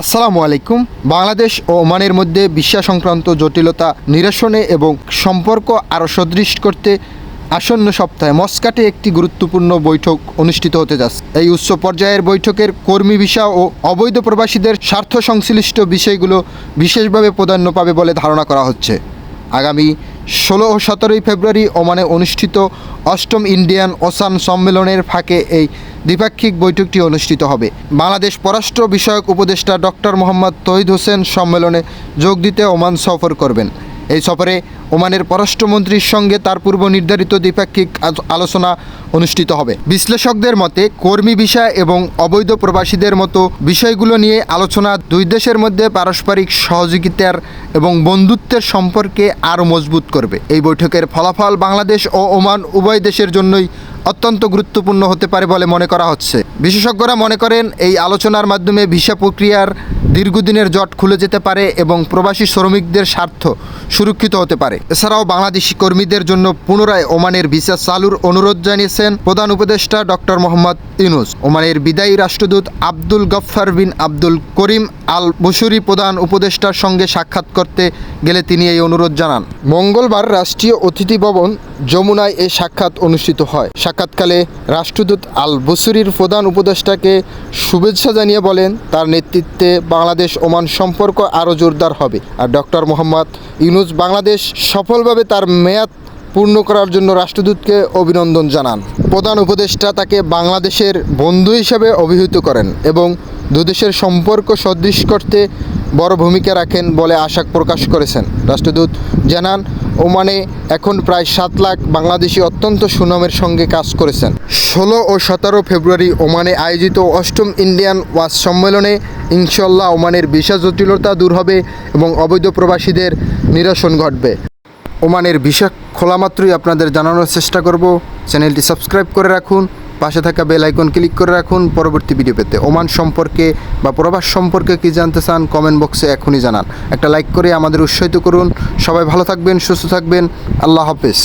আসসালামু আলাইকুম। বাংলাদেশ ও ওমানের মধ্যে বিশ্বা সংক্রান্ত জটিলতা নিরসনে এবং সম্পর্ক আরও সদৃশ করতে আসন্ন সপ্তাহে মস্কাটে একটি গুরুত্বপূর্ণ বৈঠক অনুষ্ঠিত হতে যাচ্ছে। এই উচ্চ পর্যায়ের বৈঠকের কর্মী ভিসা ও অবৈধ প্রবাসীদের স্বার্থ সংশ্লিষ্ট বিষয়গুলো বিশেষভাবে প্রাধান্য পাবে বলে ধারণা করা হচ্ছে। আগামী ষোলো ও সতেরোই ফেব্রুয়ারি ওমানে অনুষ্ঠিত অষ্টম ইন্ডিয়ান ওসান সম্মেলনের ফাঁকে এই দ্বিপাক্ষিক বৈঠকটি অনুষ্ঠিত হবে। বাংলাদেশ পররাষ্ট্র বিষয়ক উপদেষ্টা ডক্টর মোহাম্মদ তহিদ হোসেন সম্মেলনে যোগ দিতে ওমান সফর করবেন। এই সফরে ওমানের পররাষ্ট্রমন্ত্রীর সঙ্গে তার পূর্ব নির্ধারিত দ্বিপাক্ষিক আলোচনা অনুষ্ঠিত হবে। বিশ্লেষকদের মতে, কর্মী বিষয় এবং অবৈধ প্রবাসীদের মতো বিষয়গুলো নিয়ে আলোচনা দুই দেশের মধ্যে পারস্পরিক সহযোগিতার এবং বন্ধুত্বের সম্পর্কে আরও মজবুত করবে। এই বৈঠকের ফলাফল বাংলাদেশ ও ওমান উভয় দেশের জন্যই অত্যন্ত গুরুত্বপূর্ণ হতে পারে বলে মনে করা হচ্ছে। বিশেষজ্ঞরা মনে করেন, এই আলোচনার মাধ্যমে ভিসা প্রক্রিয়ার দীর্ঘদিনের জট খুলে যেতে পারে এবং প্রবাসী শ্রমিকদের স্বার্থ সুরক্ষিত হতে পারে। এছাড়াও বাংলাদেশি কর্মীদের জন্য পুনরায় ওমানের ভিসা চালুর অনুরোধ জানিয়েছেন প্রধান উপদেষ্টা ডক্টর মোহাম্মদ ইউনুস। ওমানের বিদায়ী রাষ্ট্রদূত আব্দুল গফফার বিন আব্দুল করিম আল বসুরি প্রধান উপদেষ্টার সঙ্গে সাক্ষাৎ করতে গেলে তিনি এই অনুরোধ জানান। মঙ্গলবার রাষ্ট্রীয় অতিথি ভবন যমুনায় এই সাক্ষাৎ অনুষ্ঠিত হয়। সাক্ষাৎকালে রাষ্ট্রদূত আল বসুরির প্রধান উপদেষ্টাকে শুভেচ্ছা জানিয়ে বলেন, তার নেতৃত্বে বাংলাদেশ ওমান সম্পর্ক আরও জোরদার হবে। আর ডক্টর মোহাম্মদ ইউনুস বাংলাদেশ সফলভাবে তার মেয়াদ পূর্ণ করার জন্য রাষ্ট্রদূতকে অভিনন্দন জানান। প্রধান উপদেষ্টা তাকে বাংলাদেশের বন্ধু হিসেবে অভিহিত করেন এবং দুদেশের সম্পর্ক সদৃশ করতে বড় ভূমিকা রাখেন বলে আশা প্রকাশ করেছেন। রাষ্ট্রদূত জানান ওমানে এখন প্রায় সাত লাখ বাংলাদেশি অত্যন্ত সুনামের সঙ্গে কাজ করেছেন। ষোলো ও সতেরো ফেব্রুয়ারি ওমানে আয়োজিত অষ্টম ইন্ডিয়ান ওয়াচ সম্মেলনে ইনশাল্লাহ ওমানের ভিসা জটিলতা দূর হবে এবং অবৈধ প্রবাসীদের নিরসন ঘটবে। ওমানের ভিসা খোলা মাত্রই আপনাদের জানানোর চেষ্টা করব। চ্যানেলটি সাবস্ক্রাইব করে রাখুন। পাশে থাকা বেল আইকন ক্লিক করে রাখুন। পরবর্তী ভিডিও পেতে ওমান সম্পর্কে বা প্রবাস সম্পর্কে কি জানতে চান কমেন্ট বক্সে এখনই জানান। একটা লাইক করে আমাদের উৎসাহিত করুন। সবাই ভালো থাকবেন, সুস্থ থাকবেন। আল্লাহ হাফেজ।